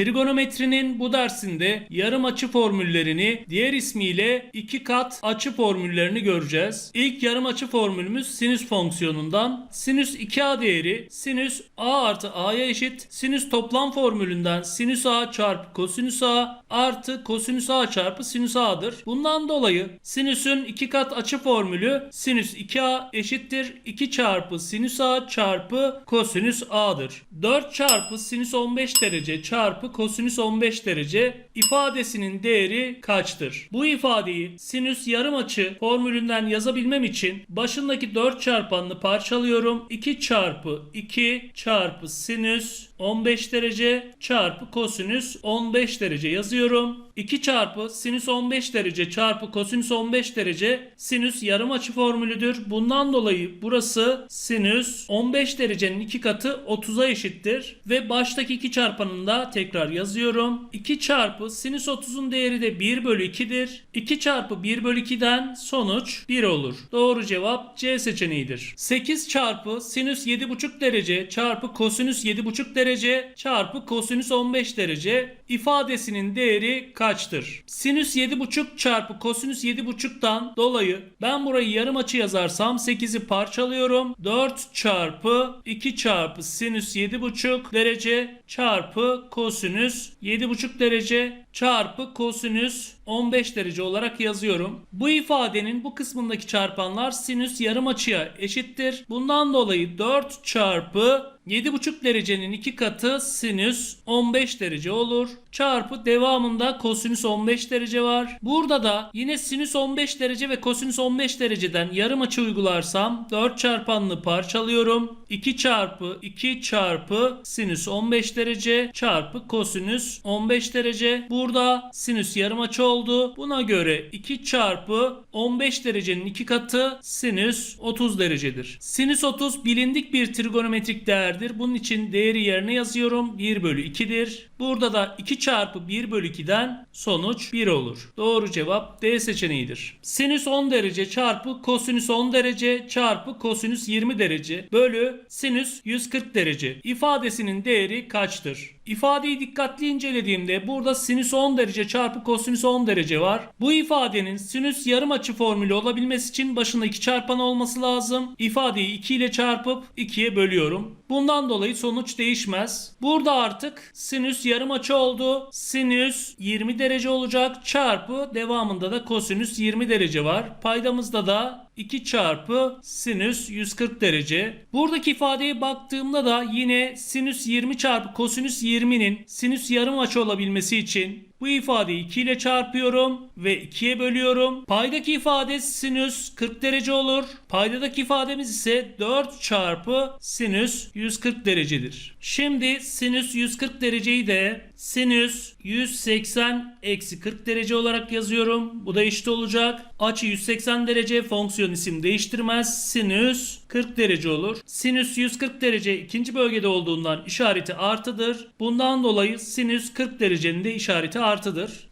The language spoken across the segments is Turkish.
Trigonometrinin bu dersinde yarım açı formüllerini diğer ismiyle iki kat açı formüllerini göreceğiz. İlk yarım açı formülümüz sinüs fonksiyonundan. Sinüs 2a değeri sinüs a artı a'ya eşit. Sinüs toplam formülünden sinüs a çarpı kosinüs a artı kosinüs a çarpı sinüs a'dır. Bundan dolayı sinüsün iki kat açı formülü sinüs 2a eşittir 2 çarpı sinüs a çarpı kosinüs a'dır. 4 çarpı sinüs 15 derece çarpı kosinüs 15 derece ifadesinin değeri kaçtır? Bu ifadeyi sinüs yarım açı formülünden yazabilmem için başındaki 4 çarpanını parçalıyorum. 2 çarpı 2 çarpı sinüs 15 derece çarpı kosinüs 15 derece yazıyorum. 2 çarpı sinüs 15 derece çarpı kosinüs 15 derece sinüs yarım açı formülüdür. Bundan dolayı burası sinüs 15 derecenin 2 katı 30'a eşittir. Ve baştaki 2 çarpanını da tekrar yazıyorum. 2 çarpı sinüs 30'un değeri de 1 bölü 2'dir. 2 çarpı 1 bölü 2'den sonuç 1 olur. Doğru cevap C seçeneğidir. 8 çarpı sinüs 7,5 derece çarpı kosinüs 7,5 derece çarpı kosinüs 15 derece ifadesinin değeri kaçtır? Sinüs 7,5 çarpı kosinüs 7,5'tan dolayı ben burayı yarım açı yazarsam 8'i parçalıyorum. 4 çarpı 2 çarpı sinüs 7,5 derece çarpı kosinüs 7,5 derece çarpı kosinüs 15 derece olarak yazıyorum. Bu ifadenin bu kısmındaki çarpanlar sinüs yarım açıya eşittir. Bundan dolayı 4 çarpı 7,5 derecenin 2 katı sinüs 15 derece olur. Çarpı devamında kosinüs 15 derece var. Burada da yine sinüs 15 derece ve kosinüs 15 dereceden yarım açı uygularsam 4 çarpanını parçalıyorum. 2 çarpı 2 çarpı sinüs 15 derece çarpı kosinüs 15 derece. Burada sinüs yarım açı oldu. Buna göre 2 çarpı 15 derecenin 2 katı sinüs 30 derecedir. Sinüs 30 bilindik bir trigonometrik değerdir. Bunun için değeri yerine yazıyorum. 1 bölü 2'dir. Burada da 2 çarpı 1 bölü 2'den sonuç 1 olur. Doğru cevap D seçeneğidir. Sinüs 10 derece çarpı kosinüs 10 derece çarpı kosinüs 20 derece bölü sinüs 140 derece ifadesinin değeri kaçtır? İfadeyi dikkatli incelediğimde burada sinüs 10 derece çarpı kosinüs 10 derece var. Bu ifadenin sinüs yarım açı formülü olabilmesi için başında 2 çarpan olması lazım. İfadeyi 2 ile çarpıp 2'ye bölüyorum. Bundan dolayı sonuç değişmez. Burada artık sinüs yarım açı oldu. Sinüs 20 derece olacak çarpı devamında da kosinüs 20 derece var. Paydamızda da 2 çarpı sinüs 140 derece. Buradaki ifadeye baktığımda da yine sinüs 20 çarpı kosinüs 20'nin sinüs yarım açı olabilmesi için bu ifadeyi 2 ile çarpıyorum ve 2'ye bölüyorum. Paydaki ifade sinüs 40 derece olur. Paydadaki ifademiz ise 4 çarpı sinüs 140 derecedir. Şimdi sinüs 140 dereceyi de sinüs 180 eksi 40 derece olarak yazıyorum. Bu da eşit olacak. Açı 180 derece fonksiyon isim değiştirmez. Sinüs 40 derece olur. Sinüs 140 derece ikinci bölgede olduğundan işareti artıdır. Bundan dolayı sinüs 40 derecenin de işareti artıdır.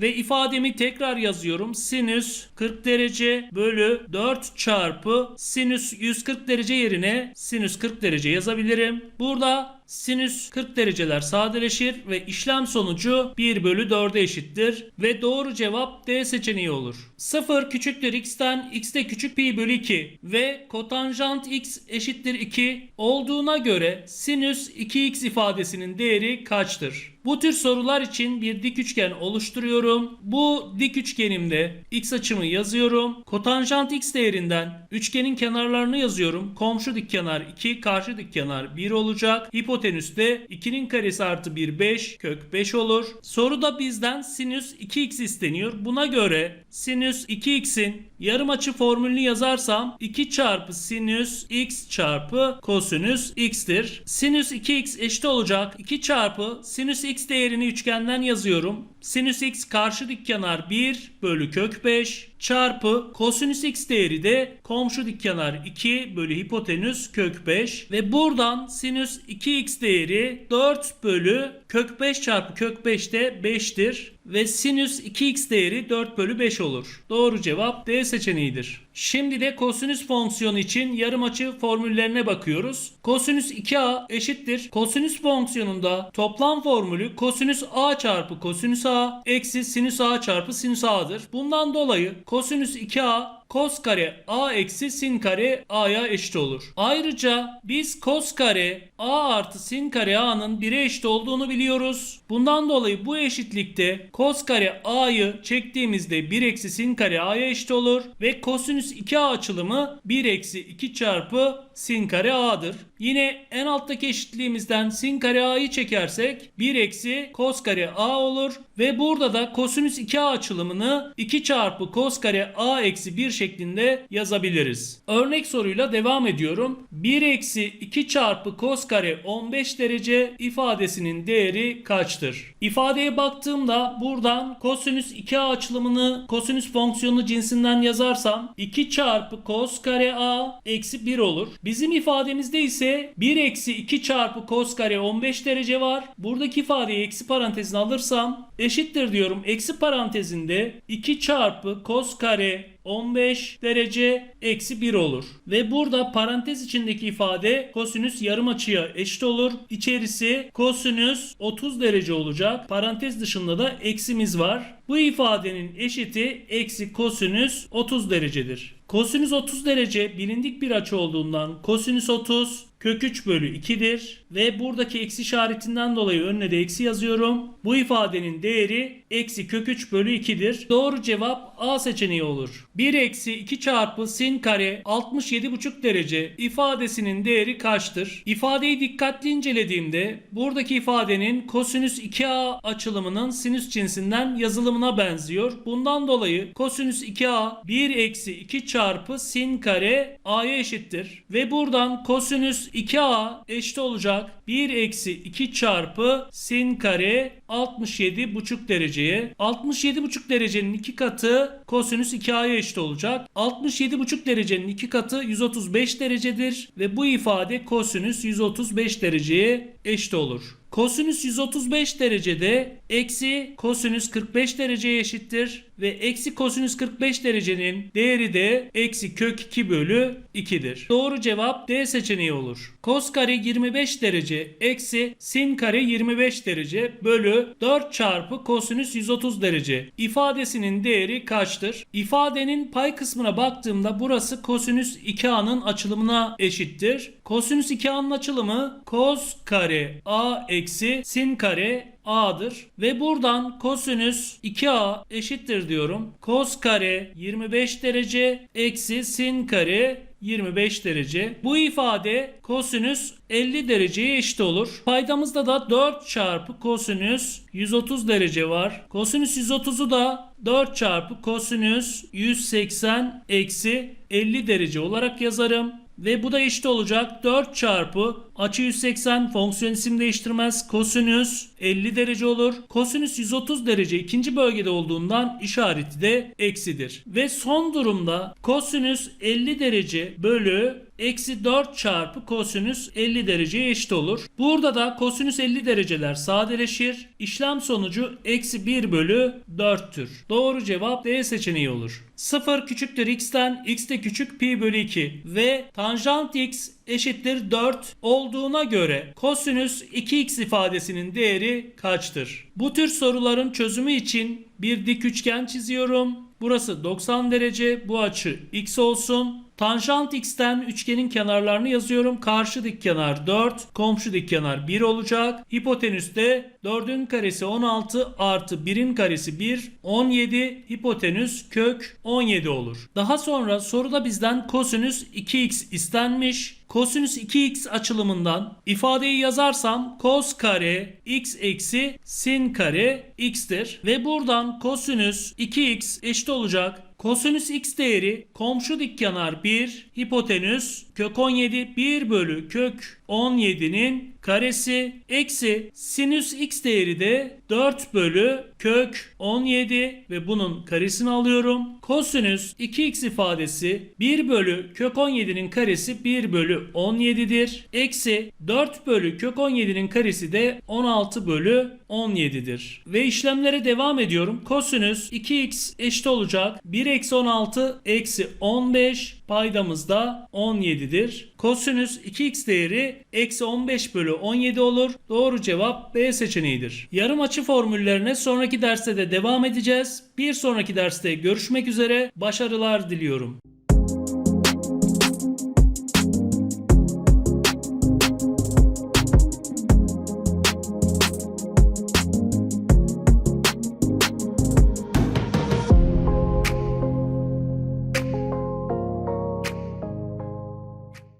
Ve ifademi tekrar yazıyorum. Sinüs 40 derece bölü 4 çarpı sinüs 140 derece yerine sinüs 40 derece yazabilirim. Burada sinüs 40 dereceler sadeleşir ve işlem sonucu 1 bölü 4'e eşittir. Ve doğru cevap D seçeneği olur. 0 küçüktür x'ten x de küçük pi bölü 2 ve kotanjant x eşittir 2 olduğuna göre sinüs 2x ifadesinin değeri kaçtır? Bu tür sorular için bir dik üçgen oluşturuyorum. Bu dik üçgenimde x açımı yazıyorum. Kotanjant x değerinden üçgenin kenarlarını yazıyorum. Komşu dik kenar 2, karşı dik kenar 1 olacak. Hipotenüs de 2'nin karesi artı 1 5, kök 5 olur. Soruda bizden sinüs 2x isteniyor. Buna göre sinüs 2x'in yarım açı formülünü yazarsam 2 çarpı sinüs x çarpı kosinüs x'tir. Sinüs 2x eşit olacak 2 çarpı sinüs x değerini üçgenden yazıyorum. Sinüs x karşı dik kenar 1 bölü kök 5 çarpı kosinüs x değeri de komşu dik kenar 2 bölü hipotenüs kök 5 ve buradan sinüs 2x 2x değeri 4 bölü kök 5 çarpı kök 5 de 5'tir. Ve sinüs 2x değeri 4 bölü 5 olur. Doğru cevap D seçeneğidir. Şimdi de kosinüs fonksiyonu için yarım açı formüllerine bakıyoruz. Kosinüs 2a eşittir. Kosinüs fonksiyonunda toplam formülü kosinüs a çarpı kosinüs a eksi sinüs a çarpı sinüs a'dır. Bundan dolayı kosinüs 2a Kos kare a eksi sin kare a'ya eşit olur. Ayrıca biz kos kare a artı sin kare a'nın 1'e eşit olduğunu biliyoruz. Bundan dolayı bu eşitlikte kos kare a'yı çektiğimizde 1 eksi sin kare a'ya eşit olur. Ve kosinüs 2a açılımı 1 eksi 2 çarpı sin kare a'dır. Yine en alttaki eşitliğimizden sin kare a'yı çekersek 1 eksi kos kare a olur. Ve burada da kosinüs 2a açılımını 2 çarpı kos kare a eksi 1 şeklinde yazabiliriz. Örnek soruyla devam ediyorum. 1 eksi 2 çarpı kos kare 15 derece ifadesinin değeri kaçtır? İfadeye baktığımda buradan kosinüs 2a açılımını kosinüs fonksiyonu cinsinden yazarsam 2 çarpı kos kare a eksi 1 olur. Bizim ifademizde ise 1 eksi 2 çarpı kos kare 15 derece var. Buradaki ifadeyi eksi parantezine alırsam eşittir diyorum. Eksi parantezinde 2 çarpı kos kare 15 derece eksi 1 olur. Ve burada parantez içindeki ifade kosinüs yarım açıya eşit olur. İçerisi kosinüs 30 derece olacak. Parantez dışında da eksimiz var. Bu ifadenin eşiti eksi kosinüs 30 derecedir. Kosinüs 30 derece bilindik bir açı olduğundan kosinüs 30 kök 3 bölü 2'dir. Ve buradaki eksi işaretinden dolayı önüne de eksi yazıyorum. Bu ifadenin değeri eksi kök 3 bölü 2'dir. Doğru cevap A seçeneği olur. 1 eksi 2 çarpı sin kare 67,5 derece ifadesinin değeri kaçtır? İfadeyi dikkatli incelediğimde buradaki ifadenin kosinüs 2a açılımının sinüs cinsinden yazılımına benziyor. Bundan dolayı kosinüs 2a 1 eksi 2 çarpı sin kare a'ya eşittir. Ve buradan kosinüs 2a eşit olacak 1 eksi 2 çarpı sin kare 67,5 dereceye. 67,5 derecenin 2 katı kosinüs 2a'ya eşit olacak. 67,5 derecenin 2 katı 135 derecedir ve bu ifade kosinüs 135 dereceye eşit olur. Kosinüs 135 derecede eksi kosinüs 45 dereceye eşittir ve eksi kosinüs 45 derecenin değeri de eksi kök 2 bölü 2'dir. Doğru cevap D seçeneği olur. Kos kare 25 derece eksi sin kare 25 derece bölü 4 çarpı kosinüs 130 derece ifadesinin değeri kaçtır? İfadenin pay kısmına baktığımda burası kosinüs 2a'nın açılımına eşittir. Kosinüs 2a'nın açılımı kos kare a eksi sin kare a'dır ve buradan kosinüs 2a eşittir diyorum. Kos kare 25 derece eksi sin kare 25 derece. Bu ifade kosinüs 50 dereceye eşit olur. Paydamızda da 4 çarpı kosinüs 130 derece var. Kosinüs 130'u da 4 çarpı kosinüs 180 eksi 50 derece olarak yazarım. Ve bu da eşit olacak 4 çarpı açı 180 fonksiyon isim değiştirmez. Kosinüs 50 derece olur. Kosinüs 130 derece ikinci bölgede olduğundan işareti de eksidir. Ve son durumda kosinüs 50 derece bölü eksi 4 çarpı kosinüs 50 dereceye eşit olur. Burada da kosinüs 50 dereceler sadeleşir. İşlem sonucu eksi 1 bölü 4'tür. Doğru cevap D seçeneği olur. 0 küçüktür x'ten x de küçük pi bölü 2 ve tanjant x eşittir 4 olduğuna göre kosinüs 2x ifadesinin değeri kaçtır? Bu tür soruların çözümü için bir dik üçgen çiziyorum. Burası 90 derece, bu açı x olsun. Tanjant x'ten üçgenin kenarlarını yazıyorum. Karşı dik kenar 4, komşu dik kenar 1 olacak. Hipotenüs de 4'ün karesi 16 artı 1'in karesi 1, 17. Hipotenüs kök 17 olur. Daha sonra soruda bizden kosinüs 2x istenmiş. Kosinüs 2x açılımından ifadeyi yazarsam cos kare x eksi sin kare x'tir. Ve buradan kosinüs 2x eşit olacak Kosinüs x değeri komşu dik kenar 1, hipotenüs kök 17 1 bölü kök 17'nin karesi eksi sinüs x değeri de 4 bölü kök 17 ve bunun karesini alıyorum. Kosinüs 2x ifadesi 1 bölü kök 17'nin karesi 1 bölü 17'dir. Eksi 4 bölü kök 17'nin karesi de 16 bölü 17'dir. Ve işlemlere devam ediyorum. Kosinüs 2x eşit olacak. 1 eksi 16 eksi 15 paydamız da 17'dir. Kosinüs 2x değeri eksi 15 bölü 17 olur. Doğru cevap B seçeneğidir. Yarım açı formüllerine sonraki derste de devam edeceğiz. Bir sonraki derste görüşmek üzere. Başarılar diliyorum.